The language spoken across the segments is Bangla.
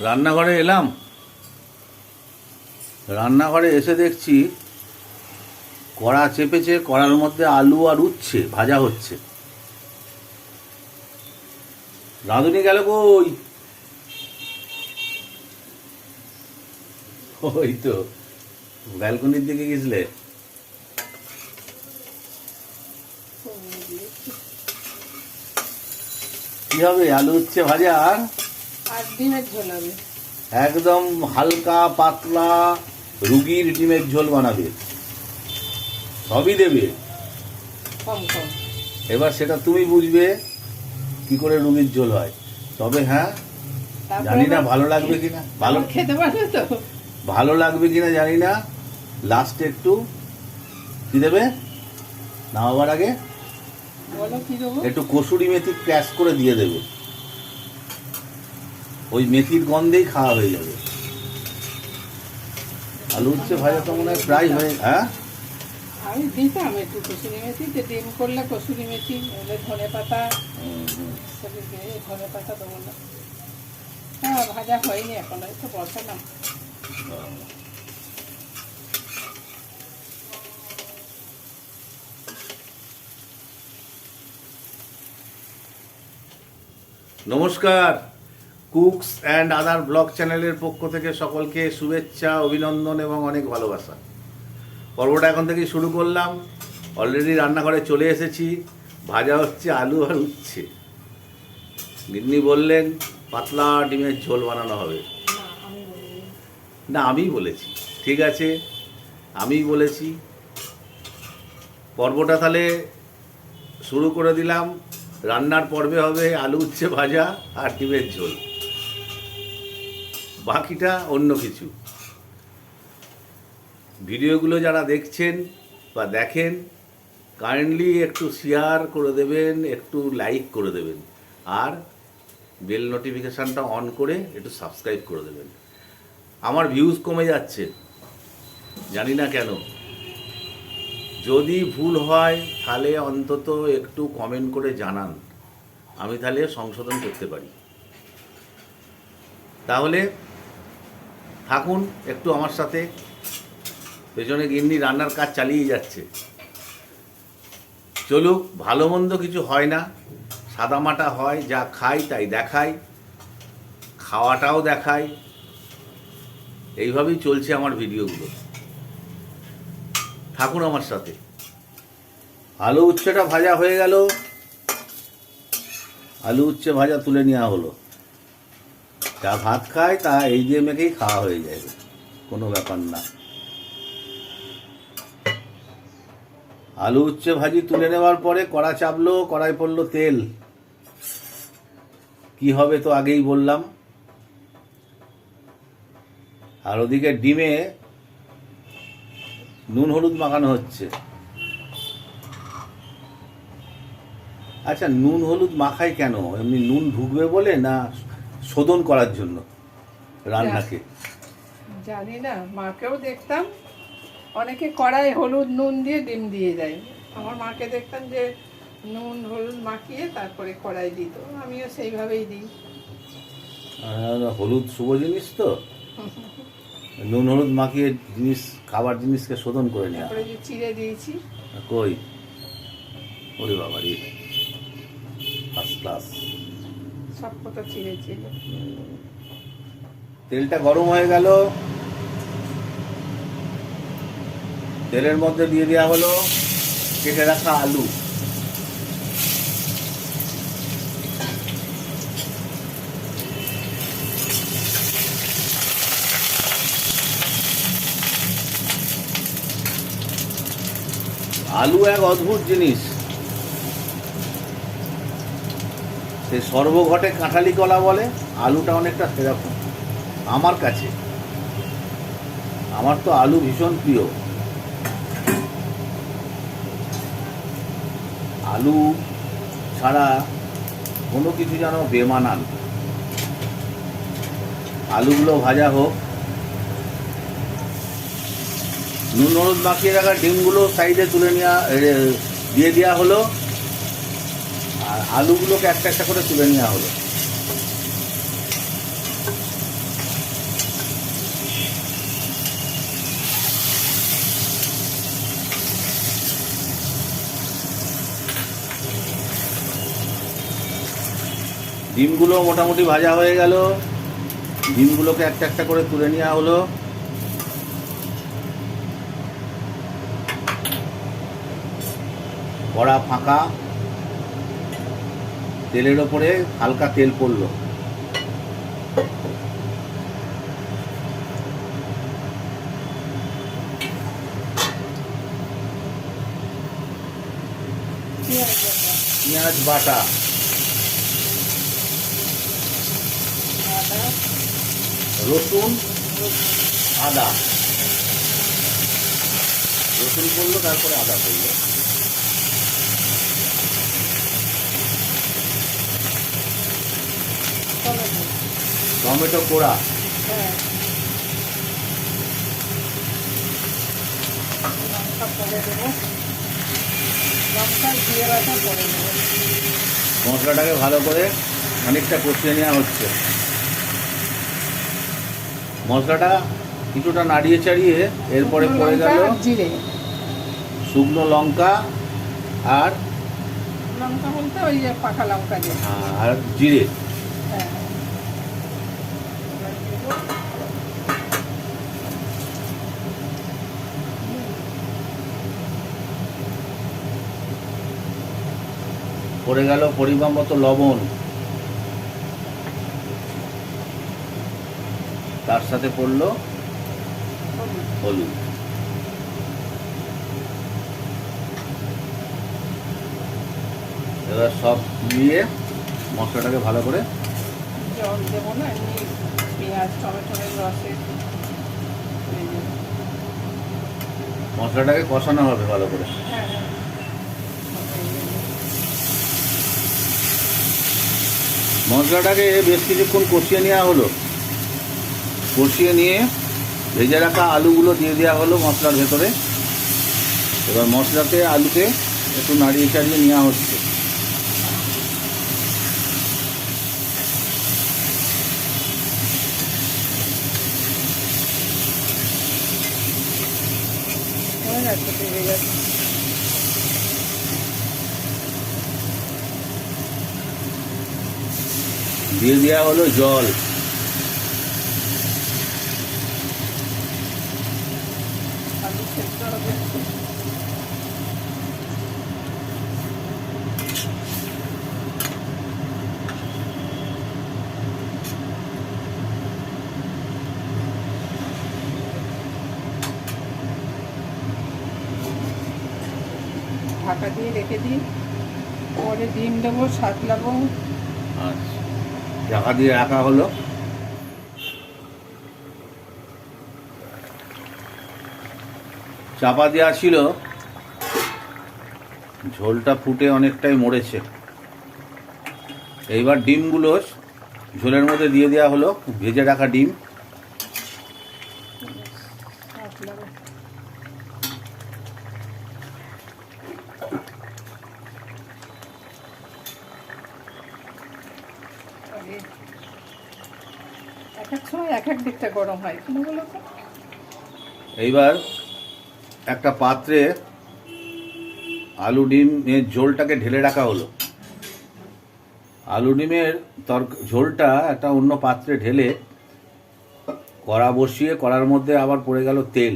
রান্নাঘরে এলাম। রান্নাঘরে এসে দেখছি কড়া চেপেছে, কড়ার মধ্যে আলু আর উচ্ছে, ভাজা হচ্ছে। রাঁধুনি গেল কই? ওই তো, ব্যালকনির দিকে গেছিলে? কি হবে, আলু, উচ্ছে, ভাজা, আর? আর ডিমের ঝোল হবে। একদম হালকা পাতলা রুগীর ডিমের ঝোল বানাবে। সবই দেবে। কম কম। এবার সেটা তুমি বুঝবে কি করে রুগীর ঝোল হয়। তবে হ্যাঁ জানি না ভালো লাগবে কিনা। ভালো খেতে পারবে তো। ভালো লাগবে কিনা জানি না। লাস্টে একটু। কি দেবে? নামাবার আগে একটু কসুরি মেথি ক্র্যাশ করে দিয়ে দেবে। ওই মেথির গন্ধেই খাওয়া হয়ে যাবে। আলু উচ্ছে ভাজা তো মনে হয় প্রায় হয়ে হ্যাঁ? আমি দিতাম একটু কসুরি মেথি যে ডিম করলে কসুরি মেথি নইলে ধনে পাতা। সবই ধনে পাতা দেবো না। হ্যাঁ ভাজা হয়নি এখন তো বসালাম। নমস্কার। কুকস অ্যান্ড আদার ব্লগ চ্যানেলের পক্ষ থেকে সকলকে শুভেচ্ছা, অভিনন্দন এবং অনেক ভালোবাসা। পর্বটা এখন থেকেই শুরু করলাম। অলরেডি রান্নাঘরে চলে এসেছি। ভাজা হচ্ছে, আলু আর উচ্ছে। গিন্নি বললেন, পাতলা ডিমের ঝোল বানানো হবে। না, আমি বলেছি। ঠিক আছে আমিই বলেছি। পর্বটা তাহলে শুরু করে দিলাম। রান্নার পর্বে হবে আলু, উচ্ছে ভাজা আর ডিমের ঝোল। বাকিটা অন্য কিছু। ভিডিওগুলো যারা দেখছেন বা দেখেন কাইন্ডলি একটু শেয়ার করে দেবেন, একটু লাইক করে দেবেন। আর বেল নোটিফিকেশানটা অন করে একটু সাবস্ক্রাইব করে দেবেন। আমার ভিউজ কমে যাচ্ছে, জানি না কেন। যদি ভুল হয়, তাহলে অন্তত একটু কমেন্ট করে জানান। আমি তাহলে সংশোধন করতে পারি। তাহলে থাকুন, একটু আমার সাথে। পেছনে গিন্নি রান্নার কাজ চালিয়ে যাচ্ছে। চলুক, ভালো মন্দ কিছু হয় না। সাদামাটা হয়, যা খাই তাই দেখাই। খাওয়াটাও দেখাই। এইভাবেই চলছে আমার ভিডিওগুলো। থাকুন আমার সাথে। আলু উচ্ছেটা ভাজা হয়ে গেল। আলু উচ্ছে ভাজা তুলে নেওয়া হলো। যা ভাত খায় তা এই দিয়ে মেখেই খাওয়া হয়ে যাবে কোনো ব্যাপার না। আলু উচ্ছে ভাজি তুলে নেওয়ার পরে কড়া চাপলো, কড়াই পড়ল তেল। কি হবে তো আগেই বললাম। আর ওদিকে ডিমে নুন হলুদ মাখানো হচ্ছে। আচ্ছা নুন হলুদ মাখাই কেন? এমনি নুন ঢুকবে বলে না শোধন করার জন্য রান্নাকে। জানি না মাকেও দেখতাম। অনেকে কড়াই হলুদ নুন দিয়ে ডিম দিয়ে দেয়। আমার মাকে দেখতাম যে নুন হলুদ মাখিয়ে তারপরে কড়াই দিত। আমিও সেইভাবেই দিই। হলুদ শুভ জিনিস তো। নুন হলুদ মাখিয়ে জিনিস খাবার জিনিসকে শোধন করে নেওয়া। তারপরে যে চিড়ে দিয়েছি। কই? ওরে বাবা রে ফার্স্ট ক্লাস সব ছিল তেলটা গরম হয়ে গেল। তেলের মধ্যে দিয়ে দেওয়া হলো কেটে রাখা আলু। আলু এক অদ্ভুত জিনিস। সে সর্বঘটে কাঁঠালি কলা বলে, আলুটা অনেকটা সেরকম আমার কাছে, আমার তো আলু ভীষণ প্রিয়। আলু ছাড়া কোনো কিছু যেন বেমানান আলুগুলো ভাজা হোক। নুন হলুদ মাখিয়ে রাখা ডিমগুলো সাইডে তুলে নেওয়া দিয়ে দেওয়া হলো। আলুগুলোকে একটা একটা করে তুলে নেওয়া হলো। ডিমগুলো মোটামুটি ভাজা হয়ে গেল। ডিমগুলোকে একটা একটা করে তুলে নেওয়া হলো। কড়া ফাঁকা। তেলের ওপরে হালকা তেল পড়ল। পেঁয়াজ বাটা, রসুন আদা। রসুন পড়ল তারপরে আদা পড়ল। টমেটো হ্যাঁ দেবো মশলাটাকে ভালো করে অনেকটা কষিয়ে নেওয়া হচ্ছে। মশলাটা কিছুটা নাড়িয়ে চাড়িয়ে এরপরে পড়ে গেল শুকনো লঙ্কা আর লঙ্কা বলতে ওই পাকা লঙ্কা আর জিরে। পড়ে গেল পরিমাণ মতো লবণ। তার সাথে পড়ল হলুদ। এবার সব দিয়ে মশলাটাকে ভালো করে জল দেবো না পেঁয়াজ টমেটোর রসে মশলাটাকে কষানো হবে ভালো করে। হ্যাঁ। মশলাটাকে বেশ কিছুক্ষণ কষিয়ে নেওয়া হলো। কষিয়ে নিয়ে ভেজে রাখা আলুগুলো দিয়ে দেওয়া হলো মশলার ভেতরে। এবার মশলাতে আলুকে একটু নাড়িয়ে চাড়িয়ে নেওয়া হচ্ছে গেছে পেয়ে গেছে দিয়ে দেওয়া হলো জল। ঢাকা দিয়ে রেখে দিই। পরে ডিম দেবো সাতলাবো আচ্ছা। ঢাকা দিয়ে রাখা হলো। চাপা দেওয়া ছিল। ঝোলটা ফুটে অনেকটাই মরেছে। এইবার ডিমগুলো ঝোলের মধ্যে দিয়ে দেওয়া হলো। ভেজে রাখা ডিম সাতলাবো আগে এক এক সময় এক এক দিকটা গরম এইবার একটা পাত্রে আলু ডিমের ঝোলটাকে ঢেলে রাখা হলো। আলু ডিমের তরক, ঝোলটা একটা অন্য পাত্রে ঢেলে কড়া বসিয়ে, কড়ার মধ্যে আবার পড়ে গেল তেল।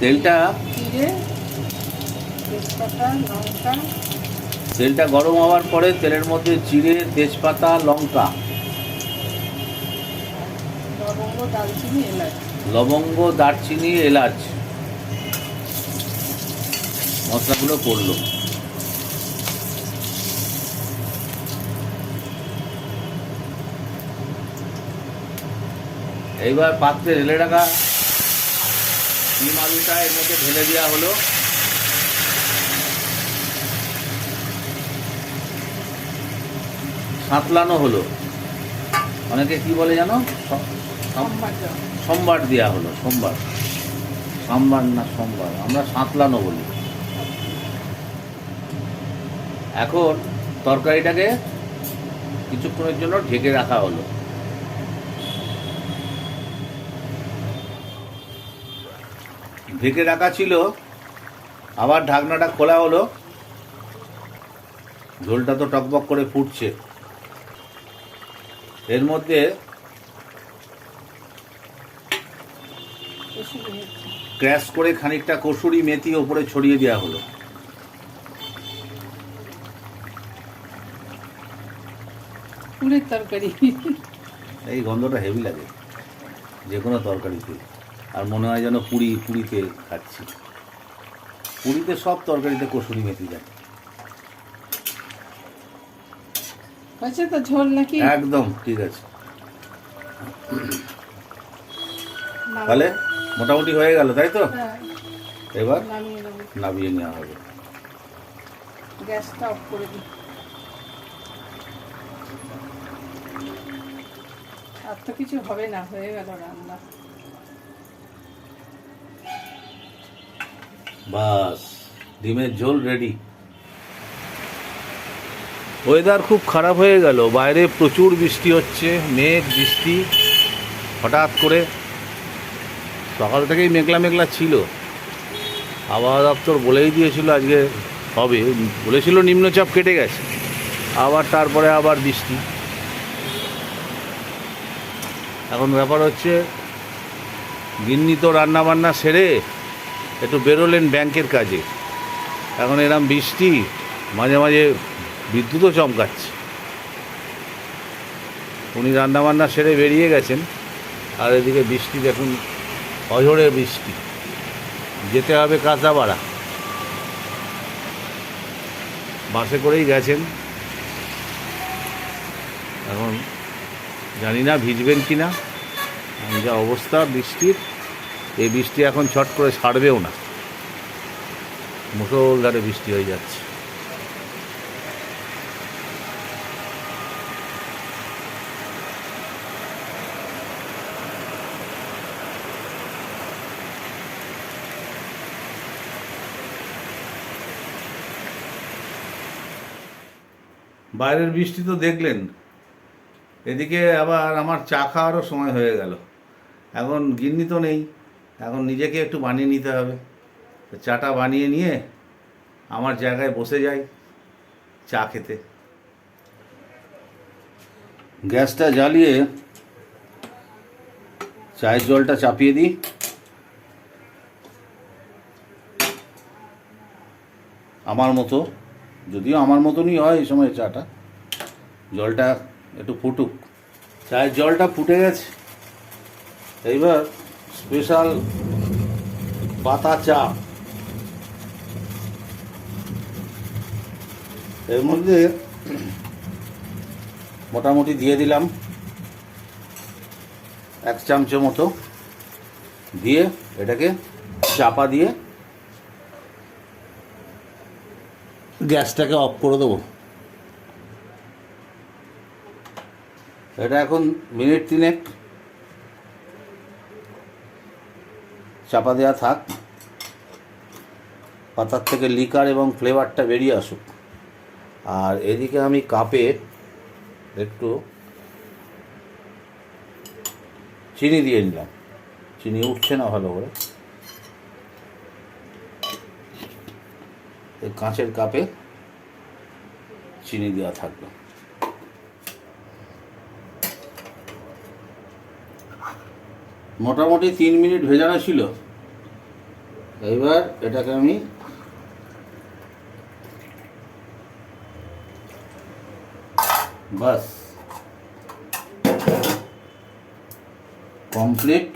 তেলটা তেলটা গরম হওয়ার পরে তেলের মধ্যে জিরে তেজপাতা, লঙ্কা লবঙ্গ, দারচিনি, এলাচ। মশলাগুলো পড়ল এইবার পাত্রে ঢেলে রাখা। ডিম আলুটা এর মধ্যে ঢেলে দেওয়া হলো। সাঁতলানো হলো। অনেকে কি বলে জানো? সম্বার দাও। সোমবার দেওয়া হলো, সোমবার। সোমবার না সোমবার? আমরা সাঁতলানো বলি। এখন তরকারিটাকে কিছুক্ষণের জন্য ঢেকে রাখা হলো। ঢেকে রাখা ছিল, আবার ঢাকনাটা খোলা হলো। ঝোলটা তো টকবক করে ফুটছে। এর মধ্যে কসুরি মেথি। ক্র্যাশ করে খানিকটা কসুরি মেথি ওপরে ছড়িয়ে দেওয়া হলো। ফুলের তরকারি। এই গন্ধটা হেভি লাগে যে কোনো তরকারিতে। আর মনে হয় যেন পুরি পুরিতে খাচ্ছি। পুরিতে সব তরকারিতে কসুরি মেথি যায়। হয়েছে তো ঝোল নাকি? একদম ঠিক আছে। তাহলে? মোটামুটি হয়ে গেল তাই তো? হ্যাঁ, এবার নামিয়ে নামিয়ে নেওয়া হবে। গ্যাসটা অফ করে দিই। আর তো কিছু হবে না হয়ে গেল রান্না। বাস ডিমের ঝোল রেডি ওয়েদার খুব খারাপ হয়ে গেল বাইরে প্রচুর বৃষ্টি হচ্ছে মেঘ বৃষ্টি হঠাৎ করে সকাল থেকেই মেঘলা মেঘলা ছিল। আবহাওয়া দপ্তর বলেই দিয়েছিল আজকে হবে। বলেছিল নিম্নচাপ কেটে গেছে। আবার তারপরে আবার বৃষ্টি। এখন ব্যাপার হচ্ছে, গিন্নি তো রান্না বান্না সেরে একটু বেরোলেন ব্যাংকের কাজে। এখন এরম বৃষ্টি, মাঝে মাঝে বিদ্যুৎও চমকাচ্ছে। উনি রান্নাবান্না সেরে বেরিয়ে গেছেন। আর এদিকে বৃষ্টি দেখুন অঝোরে বৃষ্টি। যেতে হবে কাঁচাপাড়া। বাসে করেই গেছেন। এখন জানি না ভিজবেন কি না যা অবস্থা বৃষ্টির, এই বৃষ্টি এখন ছট করে ছাড়বেও না। মুসলধারে বৃষ্টি হয়ে যাচ্ছে। বাইরের বৃষ্টি তো দেখলেন। এদিকে আবার আমার চা খাওয়ারও সময় হয়ে গেল। এখন গিন্নি তো নেই, এখন নিজেকে একটু বানিয়ে নিতে হবে। চাটা বানিয়ে নিয়ে আমার জায়গায় বসে যাই চা খেতে। গ্যাসটা জ্বালিয়ে চায়ের জলটা চাপিয়ে দিই। আমার মতো যদিও আমার মতনই হয় এই সময় চাটা। জলটা একটু ফুটুক। চায়ের জলটা ফুটে গেছে। এইবার স্পেশাল পাতা চা। এর মধ্যে মোটামুটি দিয়ে দিলাম। এক চামচ মতো। দিয়ে এটাকে চাপা দিয়ে গ্যাসটাকে অফ করে দেবো। এটা এখন মিনিট তিনেক। চাপা দেওয়া থাক। পাতার থেকে লিকার এবং ফ্লেভারটা বেরিয়ে আসুক। আর এদিকে আমি কাপে একটু চিনি দিয়ে নিলাম। চিনি উঠছে না ভালো করে। কাঁচের কাপে চিনি দেওয়া থাকবে। মোটামুটি তিন মিনিট ভেজানো ছিল। এইবার এটাকে আমি বাস। কমপ্লিট।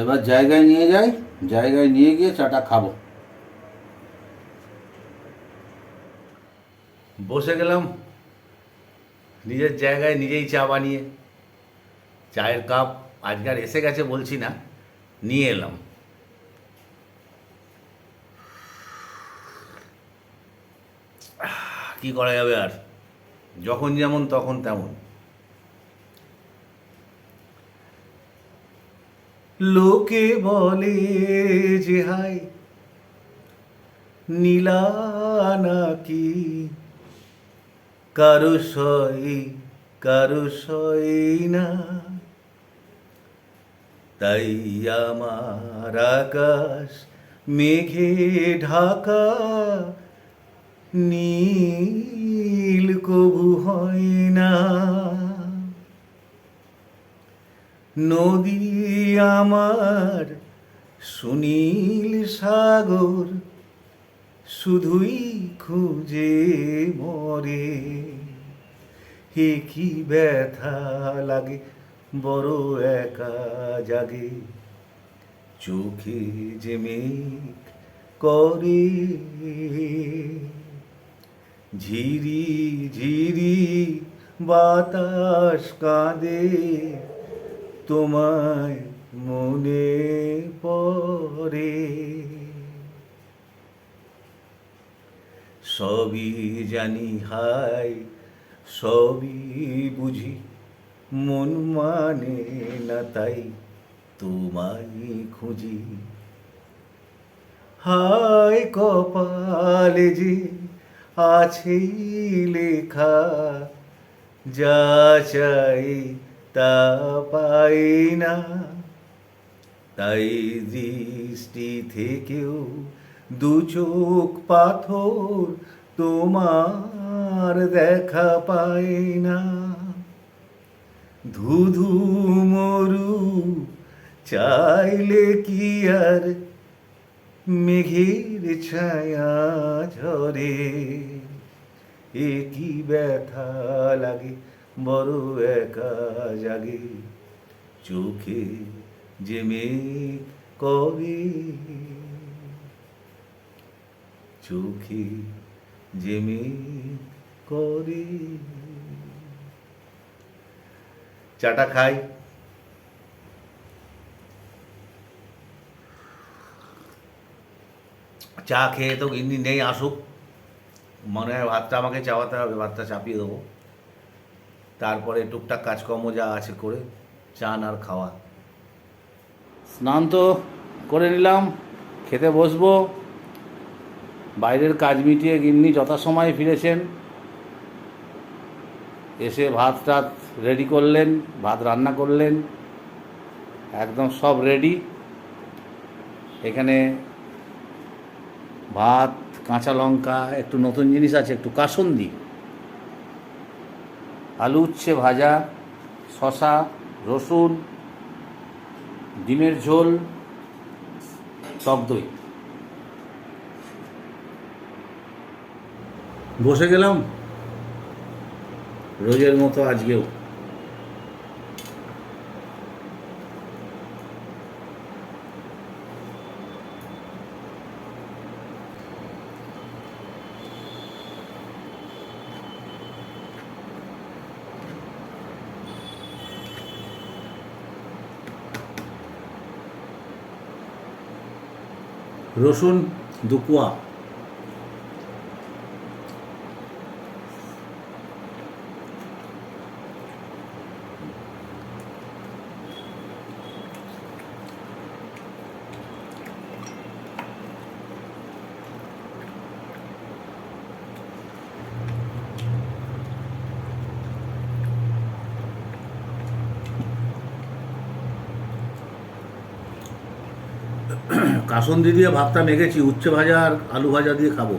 এবার জায়গায় নিয়ে যাই, জায়গায় নিয়ে গিয়ে চাটা খাব। বসে গেলাম। নিজের জায়গায় নিজেই চা বানিয়ে, চায়ের কাপ আজকাল এসে গেছে বলছি না, নিয়ে এলাম। কি করা যাবে আর? যখন যেমন, তখন তেমন। লোকে বলে যে হাই, নীলা নাকি? কারও সই কারও সই না। তাই আমার আকাশ, মেঘে ঢাকা, নীল কবু হয় না। নদী আমার সুনীল সাগর, শুধুই খুঁজে মরে। হে কি ব্যথা লাগে, বড় একা জাগে। চোখে যে মেঘ করে, ঝিরি ঝিরি বাতাস কাঁদে। তোমায় মনে পড়ে। সবই জানি হাই সবই বুঝি, মন মানে না তাই তোমায় খুঁজি। হায় কপালে যে আছে লেখা, যা চাই তা পাই না তাই দৃষ্টি থেকেও দু চোখ পাথর তোমার দেখা পায় না ধুধু মরু চাইলে কি আর মেঘের ছায়া ঝরে? এ কি ব্যথা লাগে বড় একা জাগে চোখে যে কবে। চোখে যে মেঘ করে চাটা খাই। চা খেয়ে তো গিন্নি নেই, আসুক। মনে হয় ভাতটা আমাকে চাওয়াতে হবে, ভাতটা চাপিয়ে দেবো। তারপরে টুকটাক কাজকর্ম যা আছে করে চান আর খাওয়া। স্নান তো করে নিলাম, খেতে বসবো। বাইরের কাজ মিটিয়ে গিন্নি যথাসময়ে ফিরেছেন। এসে ভাত টাত রেডি করলেন, ভাত রান্না করলেন, একদম সব রেডি। এখানে ভাত, কাঁচা লঙ্কা, একটু নতুন জিনিস আছে, একটু কাসন্দি। আলু উচ্ছে ভাজা শশা রসুন ডিমের ঝোল টক দই। বসে গেলাম। রোজের মতো আজকেও। রসুন দুকুয়া কাসন্দি দিয়ে ভাতটা মেখেছি উচ্ছে ভাজা আর আলু ভাজা দিয়ে খাব।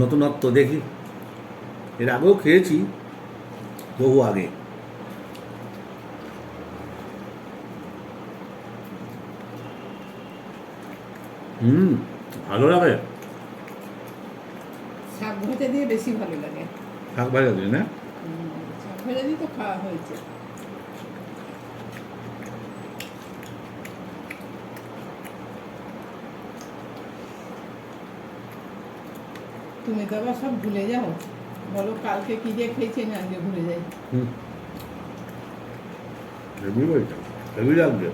নতুনত্ব দেখি। এর আগেও খেয়েছি বহু আগে। হুম ভালো লাগে। শাক ভাজা দিয়ে বেশি ভালো লাগে। শাক ভাজা দিয়ে না? শাক ভাজা দিয়ে তো খাওয়া হয়েছে। তুমি তো আবার সব ভুলে যাও। বলো কালকে কি যে খেয়েছি না আজকে ভুলে যাই। হেভি বইটা হেভি লাগছে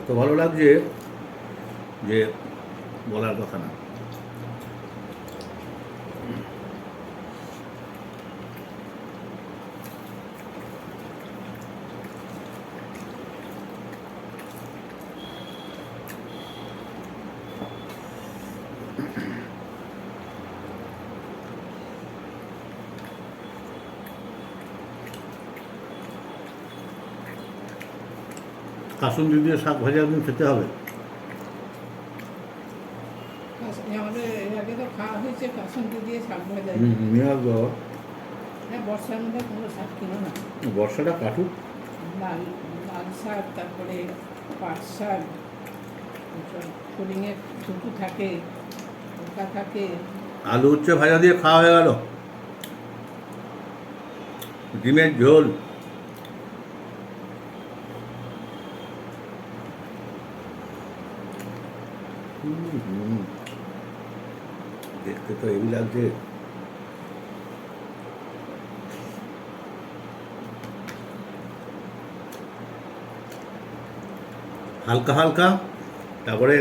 এত ভালো লাগছে যে বলার কথা না। কাসুন্দি দিয়ে শাক ভাজা একদিন খেতে হবে। আমাদের এর তো খাওয়া হয়েছে কাসুন্দি দিয়ে শাক ভাজা। হুম নিয়ে আসব বাবা। বর্ষার মধ্যে কোনো শাক কিনো না? বর্ষাটা কাটুক। শাক তারপরে পাট শাক কুলিংয়ের ছুটু থাকে পোকা থাকে। আলু উচ্ছে ভাজা দিয়ে খাওয়া হয়ে গেল। ডিমের ঝোল হুম, হুম। দেখতে তো হেভি লাগছে হালকা হালকা, তারপরে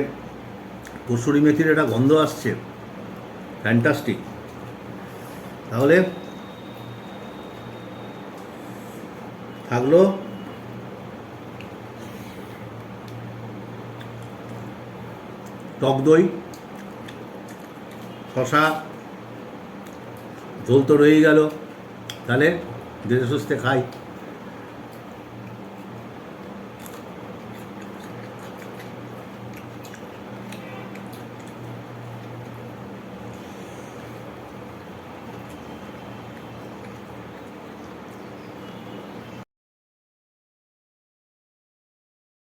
কসুরি মেথির একটা গন্ধ আসছে। ফ্যান্টাস্টিক তাহলে থাকল টক দই। শশা ঝোল তো রয়ে গেল। তাহলে ধীরে সুস্থে খাই।